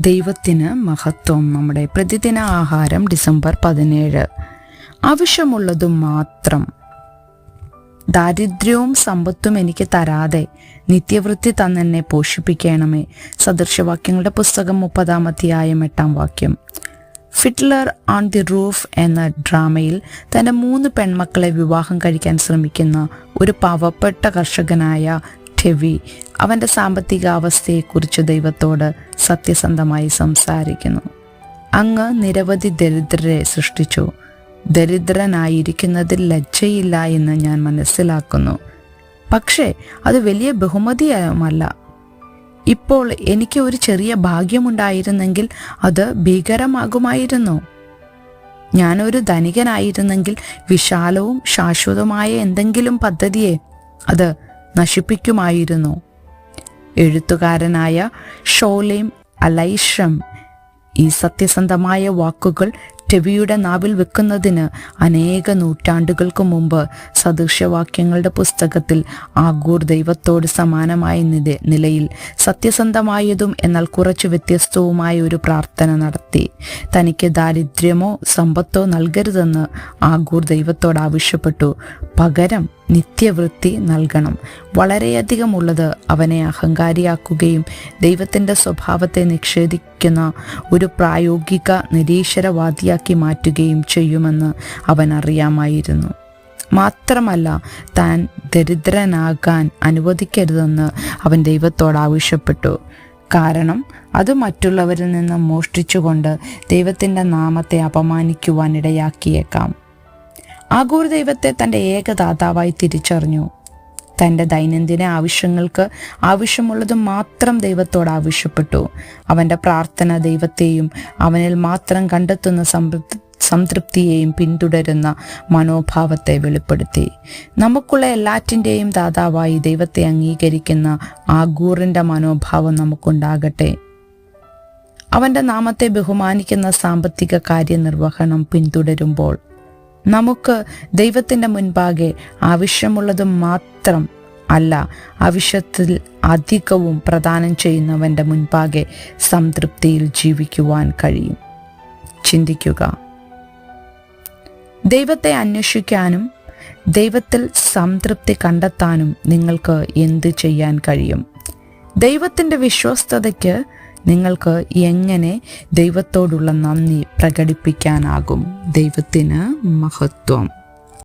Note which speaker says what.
Speaker 1: ദൈവത്തിന് മഹത്വം നമ്മുടെ പ്രതിദിന ആഹാരം ഡിസംബർ പതിനേഴ്. ആവശ്യമുള്ളതും മാത്രം. ദാരിദ്ര്യവും സമ്പത്തും എനിക്ക് തരാതെ നിത്യവൃത്തി തന്നെന്നെ പോഷിപ്പിക്കണമേ. സദൃശവാക്യങ്ങളുടെ പുസ്തകം മുപ്പതാം അധ്യായം എട്ടാം വാക്യം. ഫിറ്റ്ലർ ഓൺ ദി റൂഫ് എന്ന ഡ്രാമയിൽ തന്റെ മൂന്ന് പെൺമക്കളെ വിവാഹം കഴിക്കാൻ ശ്രമിക്കുന്ന ഒരു പാവപ്പെട്ട കർഷകനായ ടെവി അവന്റെ സാമ്പത്തിക അവസ്ഥയെക്കുറിച്ച് ദൈവത്തോട് സത്യസന്ധമായി സംസാരിക്കുന്നു. അങ്ങ് നിരവധി ദരിദ്രരെ സൃഷ്ടിച്ചു. ദരിദ്രനായിരിക്കുന്നതിൽ ലജ്ജയില്ല എന്ന് ഞാൻ മനസ്സിലാക്കുന്നു. പക്ഷേ അത് വലിയ ബഹുമതിയുമല്ല. ഇപ്പോൾ എനിക്ക് ഒരു ചെറിയ ഭാഗ്യമുണ്ടായിരുന്നെങ്കിൽ അത് ഭീകരമാകുമായിരുന്നു. ഞാനൊരു ധനികനായിരുന്നെങ്കിൽ വിശാലവും ശാശ്വതമായ എന്തെങ്കിലും പദ്ധതിയെ അത് നശിപ്പിക്കുമായിരുന്നു. എഴുത്തുകാരനായ ഷോലേം അലൈഷം ഈ സത്യസന്ധമായ വാക്കുകൾ ടെവിയുടെ നാവിൽ വെക്കുന്നതിന് അനേക നൂറ്റാണ്ടുകൾക്ക് മുമ്പ് സദൃശ്യവാക്യങ്ങളുടെ പുസ്തകത്തിൽ ആഗൂർ ദൈവത്തോട് സമാനമായ നില നിലയിൽ സത്യസന്ധമായതും എന്നാൽ കുറച്ച് വ്യത്യസ്തവുമായ ഒരു പ്രാർത്ഥന നടത്തി. തനിക്ക് ദാരിദ്ര്യമോ സമ്പത്തോ നൽകരുതെന്ന് ആഗൂർ ദൈവത്തോട് ആവശ്യപ്പെട്ടു. പകരം നിത്യവൃത്തി നൽകണം. വളരെയധികം ഉള്ളത് അവനെ അഹങ്കാരിയാക്കുകയും ദൈവത്തിന്റെ സ്വഭാവത്തെ നിഷേധിക്കുന്ന ഒരു പ്രായോഗിക നിരീശ്വരവാദിയാക്കി മാറ്റുകയും ചെയ്യുമെന്ന് അവൻ അറിയാമായിരുന്നു. മാത്രമല്ല താൻ ദരിദ്രനാകാൻ അനുവദിക്കരുതെന്ന് അവൻ ദൈവത്തോട് ആവശ്യപ്പെട്ടു. കാരണം അത് മറ്റുള്ളവരിൽ നിന്ന് മോഷ്ടിച്ചുകൊണ്ട് ദൈവത്തിന്റെ നാമത്തെ അപമാനിക്കുവാൻ ഇടയാക്കിയേക്കാം ആഗൂർ ദൈവത്തെ തന്റെ ഏകദാതാവായി തിരിച്ചറിഞ്ഞു. തന്റെ ദൈനംദിന ആവശ്യങ്ങൾക്ക് ആവശ്യമുള്ളത് മാത്രം ദൈവത്തോട് ആവശ്യപ്പെട്ടു. അവന്റെ പ്രാർത്ഥന ദൈവത്തെയും അവനിൽ മാത്രം കണ്ടെത്തുന്ന സംതൃപ്തി സംതൃപ്തിയെയും പിന്തുടരുന്ന മനോഭാവത്തെ വെളിപ്പെടുത്തി. നമുക്കുള്ള എല്ലാറ്റിന്റെയും ദാതാവായി ദൈവത്തെ അംഗീകരിക്കുന്ന ആഗൂറിന്റെ മനോഭാവം നമുക്കുണ്ടാകട്ടെ. അവന്റെ നാമത്തെ ബഹുമാനിക്കുന്ന സാമ്പത്തിക കാര്യനിർവഹണം പിന്തുടരുമ്പോൾ നമുക്ക് ദൈവത്തിന്റെ മുൻപാകെ ആവശ്യമുള്ളത് മാത്രം അല്ല ആവശ്യത്തിൽ അധികവും പ്രദാനം ചെയ്യുന്നവന്റെ മുൻപാകെ സംതൃപ്തിയിൽ ജീവിക്കുവാൻ കഴിയും. ചിന്തിക്കുക. ദൈവത്തെ അന്വേഷിക്കാനും ദൈവത്തിൽ സംതൃപ്തി കണ്ടെത്താനും നിങ്ങൾക്ക് എന്ത് ചെയ്യാൻ കഴിയും? ദൈവത്തിന്റെ വിശ്വസ്തതയ്ക്ക് നിങ്ങൾക്ക് എങ്ങനെ ദൈവത്തോടുള്ള നന്ദി പ്രകടിപ്പിക്കാനാകും? ദൈവത്തിന് മഹത്വം.